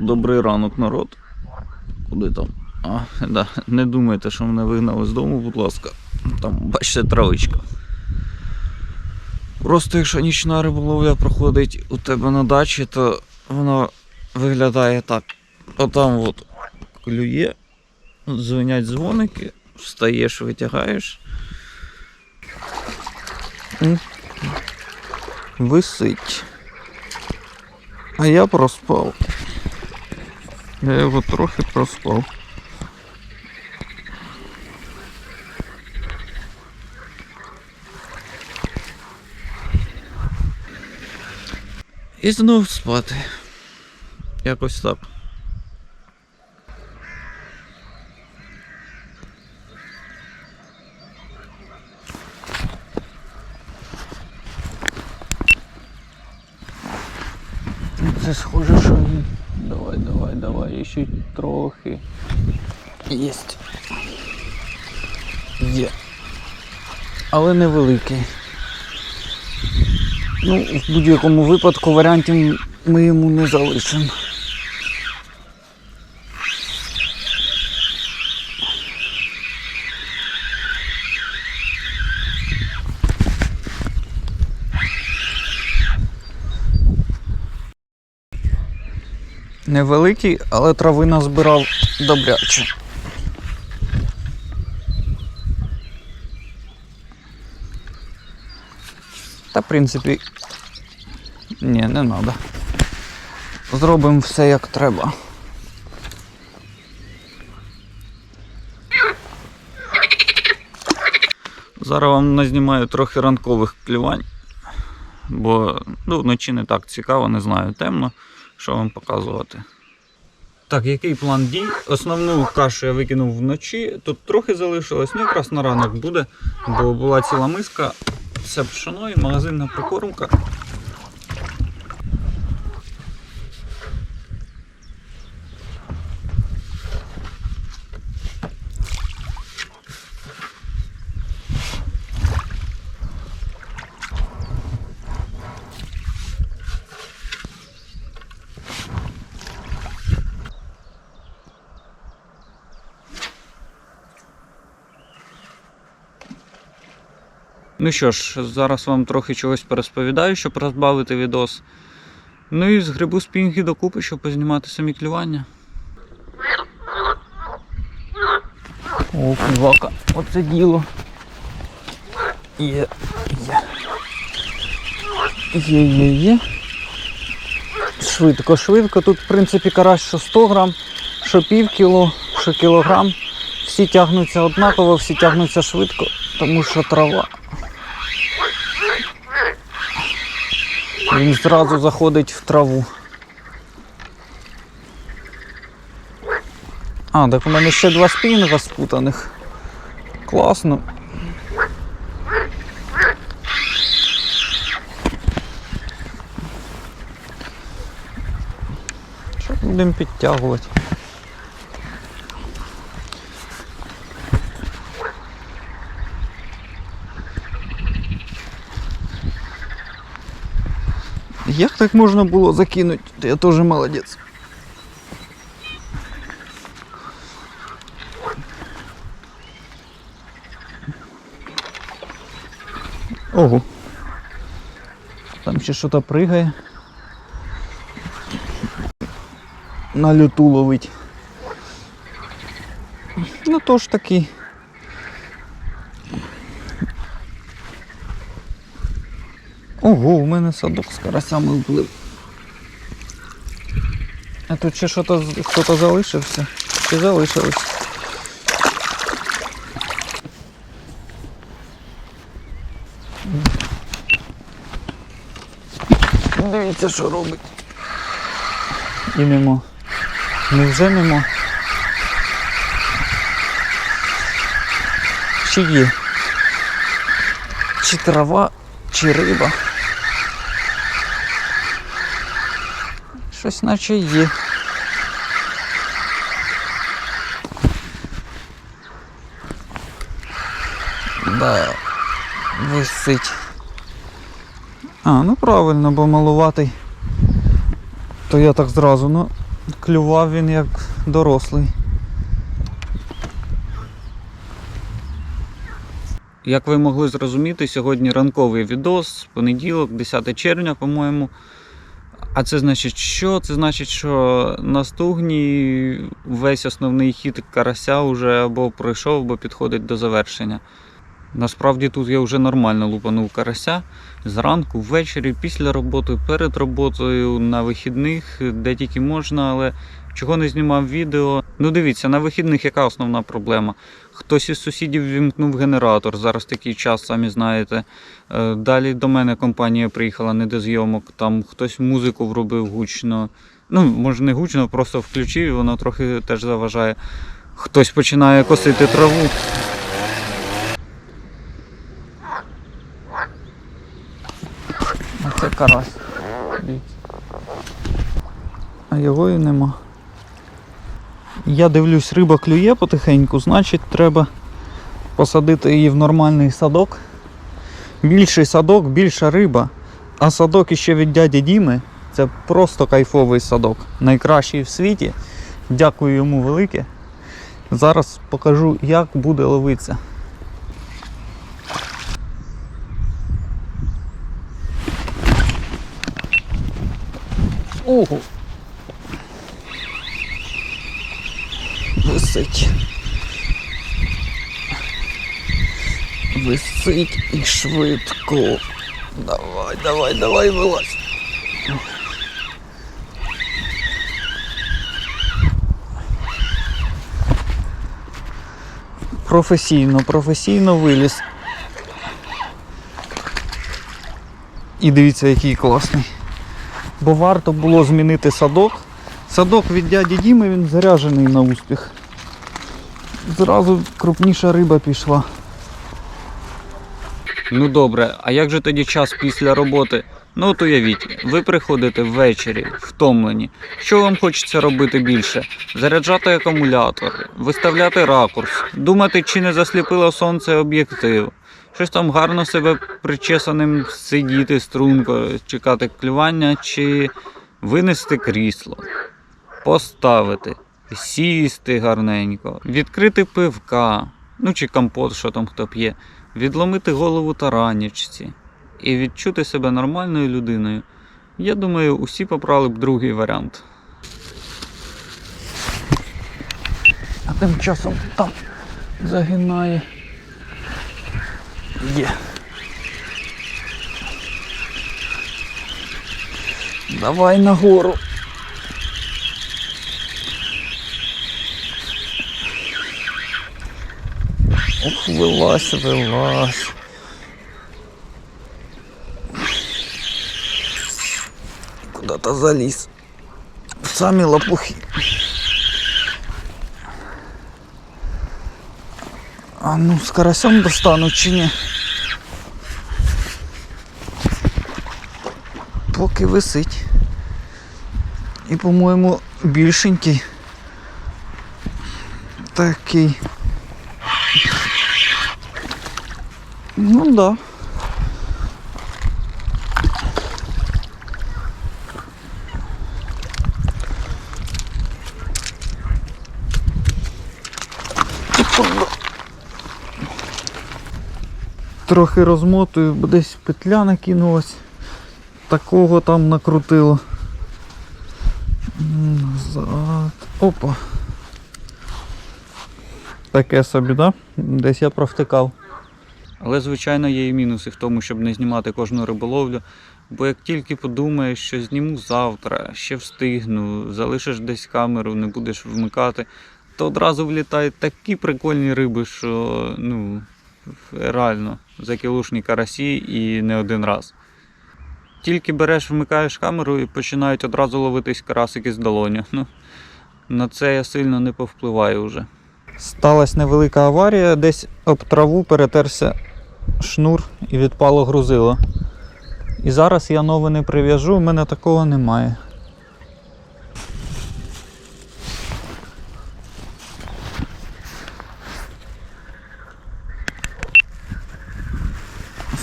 Добрий ранок, народ. Куди там? А, да. Не думайте, що мене вигнали з дому, будь ласка. Там, бачите, травичка. Просто якщо нічна риболовля проходить у тебе на дачі, то вона виглядає так. Отам от клює, дзвонять дзвоники, встаєш, витягаєш. Висить. А я проспав. Я його трохи проспав. І знов спати. Якось так. Це схоже, що він. Давай, давай, давай, ще трохи. Єсть. Є. Але невеликий. Ну, в будь-якому випадку варіантів ми йому не залишимо. Невеликий, але трави назбирав добряче. Та, в принципі, ні, не треба. Зробимо все як треба. Зараз вам назнімаю трохи ранкових клювань, бо ну, вночі не так цікаво, не знаю, темно, що вам показувати. Так, який план дій? Основну кашу я викинув вночі, тут трохи залишилось, ну якраз на ранок буде, бо була ціла миска, все пшено і магазинна прикормка. Ну що ж, зараз вам трохи чогось порозповідаю, щоб розбавити відос. Ну і з грибу спінги докупи, щоб познімати самі клювання. О, кувака, оце діло. Є, є. Є, є, є. Швидко, швидко. Тут, в принципі, карась, що 100 грам, що пів кіло, що кілограм. Всі тягнуться однаково, всі тягнуться швидко, тому що трава. Він зразу заходить в траву. А, так у мене ще два спінга спутаних. Класно. Що будемо підтягувати? Як так можна було закинути? Я теж молодець. Ого. Там ще щось пригає. На люту ловить. Ну то ж такий. Ого, у мене садок з карасями вплив. А тут ще що-то хто-то залишився. Чи залишилось? Дивіться, що робить. І нема. Невже нема? Чи є? Чи трава, чи риба? щось наче є. Да, висить. А, ну правильно, бо малуватий, то я так зразу, ну, клював він як дорослий. Як ви могли зрозуміти, сьогодні ранковий відос, понеділок, 10 червня, по-моєму. А це значить що? Це значить, що на стугні весь основний хід карася вже або пройшов, або підходить до завершення. Насправді тут я вже нормально лупанув карася зранку, ввечері, після роботи, перед роботою, на вихідних, де тільки можна, але чого не знімав відео. Ну дивіться, на вихідних яка основна проблема? Хтось із сусідів вімкнув генератор, зараз такий час, самі знаєте. Е, Далі до мене компанія приїхала не до зйомок, там хтось музику вробив гучно. Ну, може не гучно, просто включив, і воно трохи теж заважає. Хтось починає косити траву. А це карась. А його і нема. Я дивлюсь, риба клює потихеньку, значить треба посадити її в нормальний садок. Більший садок, більша риба. А садок іще від дяді Діми це просто кайфовий садок. Найкращий в світі. Дякую йому велике. Зараз покажу, як буде ловитися. Ого! Висить. Висить і швидко. Давай, давай, давай, вилазь. Професійно, професійно виліз. І дивіться, який класний. Бо варто було змінити садок. Садок від дяді Діми він заряджений на успіх. Зразу крупніша риба пішла. Ну добре, а як же тоді час після роботи? Ну от уявіть, ви приходите ввечері, втомлені. Що вам хочеться робити більше? Заряджати акумулятор, виставляти ракурс, думати, чи не засліпило сонце об'єктив. Щось там гарно себе причесаним сидіти струнко, чекати клювання, чи винести крісло, поставити, сісти гарненько, відкрити пивка, ну чи компот, що там хто п'є, відломити голову таранічці і відчути себе нормальною людиною. Я думаю, усі попрали б другий варіант. А тим часом там загинає. Є. Давай нагору. Ох, вилазь, вилазь. Куда-то заліз. Самі лопухи. А ну, з карасем достану чи ні? Поки висить. І, по-моєму, більшенький. Такий. Ну да. Трохи розмотую, бо десь петля накинулась. Такого там накрутило. Назад. Опа. Таке собі, да? Десь я провтикав. Але, звичайно, є і мінуси в тому, щоб не знімати кожну риболовлю. Бо як тільки подумаєш, що зніму завтра, ще встигну, залишиш десь камеру, не будеш вмикати, то одразу влітають такі прикольні риби, що ну, реально закілушні карасі і не один раз. Тільки береш, вмикаєш камеру і починають одразу ловитись карасики з долоні. Ну, на це я сильно не повпливаю вже. Сталася невелика аварія, десь об траву перетерся шнур і відпало грузило. І зараз я нове не прив'яжу, у мене такого немає.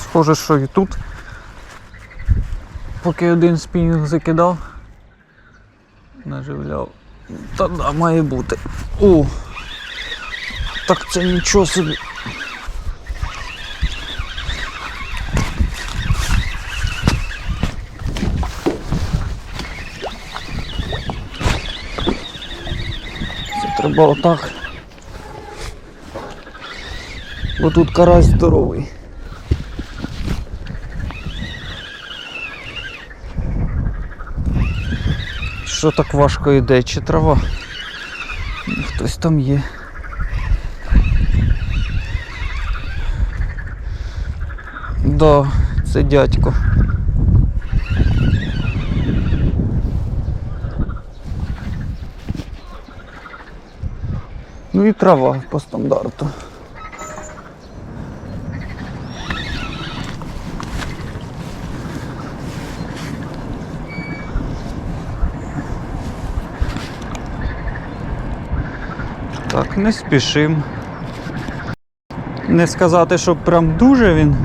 Схоже, що і тут. Поки один спінінг закидав, наживляв. Та да, має бути. О! Так це нічого собі. Треба отак. Бо тут карась здоровий. Що так важко йде? Чи трава? Хтось там є. Да, це дядько. Ну і трава по стандарту. Так, не спішим. Не сказати, що прям дуже він,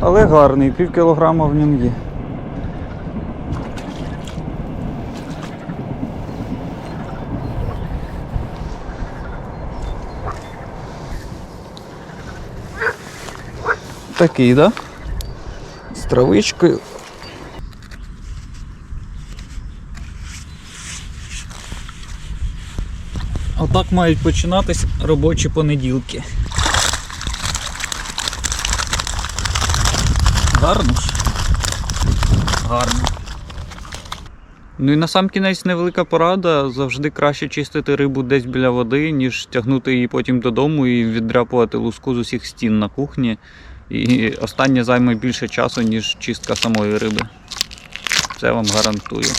але гарний, пів кілограма в ньому є. Такий, да? З травичкою. Отак мають починатись робочі понеділки. Гарно ж. Гарно. Ну і на сам кінець невелика порада. Завжди краще чистити рибу десь біля води, ніж тягнути її потім додому і віддряпувати луску з усіх стін на кухні. І останнє займе більше часу, ніж чистка самої риби. Це вам гарантую.